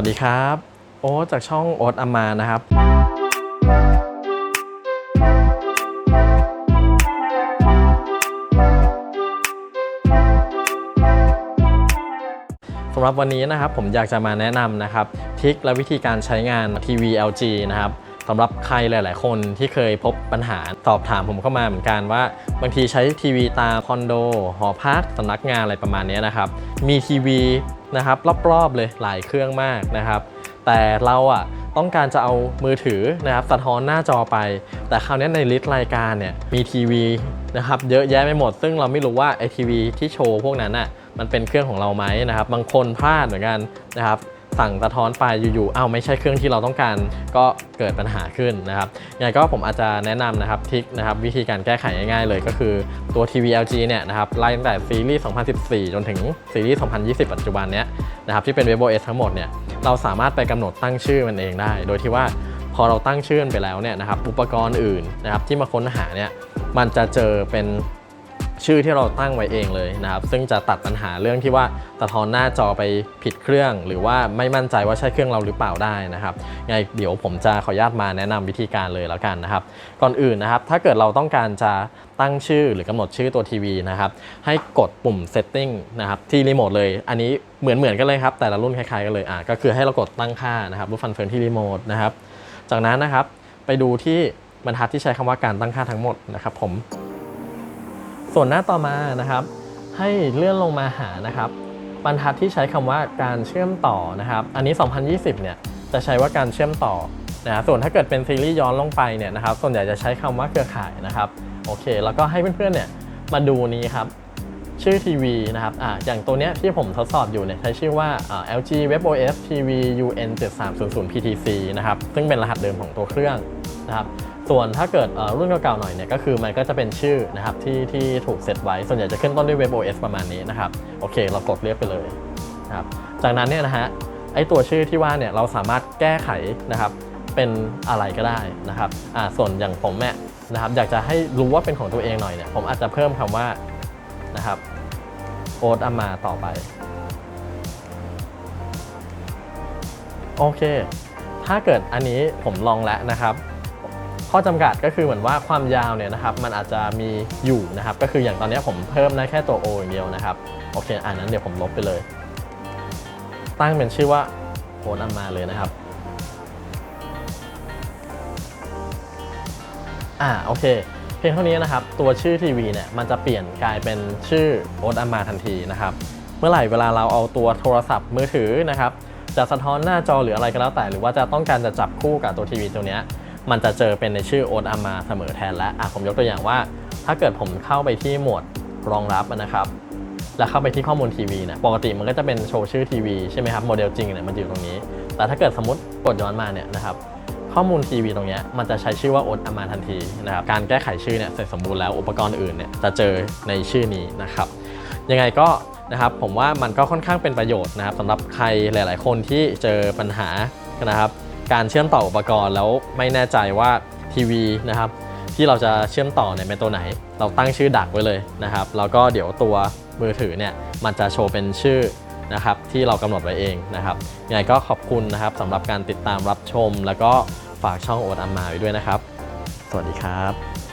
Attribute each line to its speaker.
Speaker 1: วัสดีครับ โอ๊ตจากช่องโอ๊ตอามานะครับ สำหรับวันนี้นะครับผมอยากจะมาแนะนำนะครับทริคและวิธีการใช้งานทีวี LG นะครับ สำหรับใครหลาย ๆ คนที่เคยพบปัญหาสอบถามผมเข้ามาเหมือนกันว่า บางทีใช้ทีวีตาคอนโด หอพักสำนักงานอะไรประมาณนี้นะครับมีทีวีนะครับรอบ ๆ เลยหลายเครื่องมากนะครับ แต่เราอะต้องการจะเอามือถือนะครับสะท้อนหน้าจอไป แต่คราวนี้ในลิสต์รายการเนี่ยมีทีวีนะครับเยอะแยะไปหมด ซึ่งเราไม่รู้ว่าไอทีวีที่โชว์พวกนั้นอะมันเป็นเครื่องของเราไหมนะครับ บางคนพลาดเหมือนกันนะครับ สั่งสะท้อนไปอยู่ๆเอ้าไม่ใช่เครื่องที่เราต้องการก็เกิดปัญหาขึ้นนะครับยังไงก็ผมอาจจะแนะนำนะครับทริคนะครับวิธีการแก้ไขง่ายๆเลยก็คือตัวทีวี LG เนี่ยนะครับไล่ตั้งแต่ซีรีส์ 2014 จนถึงซีรีส์ 2020 ปัจจุบันเนี้ยนะครับที่เป็น WebOS ทั้งหมดเนี่ยเราสามารถไปกำหนดตั้งชื่อมันเองได้ โดยที่ว่าพอเราตั้งชื่อไปแล้วเนี่ยนะครับอุปกรณ์อื่นนะครับที่มาค้นหาเนี่ยมันจะเจอเป็น ชื่อที่เราตั้งไว้เองเลยนะครับ ซึ่งจะตัดปัญหาเรื่องที่ว่าสะท้อนหน้าจอไปผิดเครื่อง หรือว่าไม่มั่นใจว่าใช่เครื่องเราหรือเปล่าได้นะครับไงเดี๋ยวผมจะขออนุญาตมาแนะนำวิธีการเลยแล้วกันนะครับ ก่อนอื่นนะครับ ถ้าเกิดเราต้องการจะตั้งชื่อหรือกำหนดชื่อตัวทีวีนะครับ ให้กดปุ่ม setting นะครับที่รีโมทเลย อันนี้เหมือนเหมือนกันเลยครับ แต่ละรุ่นคล้ายๆกันเลยอะก็คือให้เรากดตั้งค่านะครับรูปฟันเฟืองที่รีโมทนะครับ จากนั้นนะครับไปดูที่บรรทัดที่ใช้คำว่าการตั้งค่าทั้งหมดนะครับผม ส่วนหน้าต่อมานะครับ ให้เลื่อนลงมาหานะครับบรรทัดที่ใช้คำว่าการเชื่อมต่อนะครับ อันนี้ 2020 เนี่ยจะใช้ว่าการเชื่อมต่อนะส่วนถ้าเกิดเป็นซีรีส์ย้อนลงไปเนี่ยนะครับ ส่วนใหญ่จะใช้คำว่าเครือข่ายนะครับโอเค แล้วก็ให้เพื่อนๆเนี่ยมาดูนี้ครับชื่อทีวีนะครับอ่าอย่างตัวเนี้ยที่ผมทดสอบอยู่เนี่ยใช้ชื่อว่าอ่า LG WebOS TV UN 7300 PTC นะครับ ซึ่งเป็นรหัสเดิมของตัวเครื่องนะครับ ส่วนถ้าเกิดรุ่นเก่าๆหน่อยเนี่ยก็คือมันก็จะเป็นชื่อนะครับที่ที่ถูกเซตไว้ ส่วนใหญ่จะขึ้นต้นด้วย WebOS ประมาณนี้นะครับ โอเค เรากดเลือกไปเลยนะครับจากนั้นเนี่ยนะฮะไอตัวชื่อที่ว่าเนี่ยเราสามารถแก้ไขนะครับเป็นอะไรก็ได้นะครับอ่าส่วนอย่างผมเนี่ยนะครับอยากจะให้รู้ว่าเป็นของตัวเองหน่อยเนี่ยผมอาจจะเพิ่มคำว่านะครับโอ๊ตอามาต่อไปโอเค ถ้าเกิดอันนี้ผมลองแล้วนะครับ ข้อจำกัดก็คือเหมือนว่าความยาวเนี่ยนะครับมันอาจจะมีอยู่นะครับก็คืออย่างตอนนี้ผมเพิ่มได้แค่ตัว O อย่างเดียวนะครับโอเคอันนั้นเดี๋ยวผมลบไปเลย ตั้งเป็นชื่อว่าโอ๊ตอามาเลยนะครับอ่าโอเค เพียงเท่านี้นะครับ ตัวชื่อทีวีเนี่ยมันจะเปลี่ยนกลายเป็นชื่อโอ๊ตอามาทันทีนะครับเมื่อไหร่เวลาเราเอาตัวโทรศัพท์มือถือนะครับจะสะท้อนหน้าจอหรืออะไรก็แล้วแต่ หรือว่าจะต้องการจะจับคู่กับตัวทีวีตัวเนี้ย มันจะเจอเป็นในชื่อโอ๊ตอามาเสมอแทนและอะผมยกตัวอย่างว่า ถ้าเกิดผมเข้าไปที่หมวดรองรับนะครับ แล้วเข้าไปที่ข้อมูลทีวีเนี่ยปกติมันก็จะเป็นโชว์ชื่อทีวีใช่ไหมครับโมเดลจริงเนี่ยมันอยู่ตรงนี้ แต่ถ้าเกิดสมมติกดย้อนมาเนี่ยนะครับข้อมูลทีวีตรงเนี้ยมันจะใช้ชื่อว่าโอ๊ตอามาทันทีนะครับการแก้ไขชื่อเนี่ยเสร็จสมบูรณ์แล้วอุปกรณ์อื่นเนี่ยจะเจอในชื่อนี้นะครับยังไงก็นะครับผมว่ามันก็ค่อนข้างเป็นประโยชน์นะครับสำหรับใครหลาย ๆ คนที่เจอปัญหานะครับ การเชื่อมต่ออุปกรณ์แล้วไม่แน่ใจว่าทีวีนะครับที่เราจะเชื่อมต่อเนี่ยเป็นตัวไหน เราตั้งชื่อดักไว้เลยนะครับแล้วก็เดี๋ยวตัวมือถือเนี่ยมันจะโชว์เป็นชื่อนะครับที่เรากำหนดไว้เองนะครับยังไงก็ขอบคุณนะครับสำหรับการติดตามรับชม แล้วก็ฝากช่องโอดอัมมาไว้ด้วยนะครับ สวัสดีครับ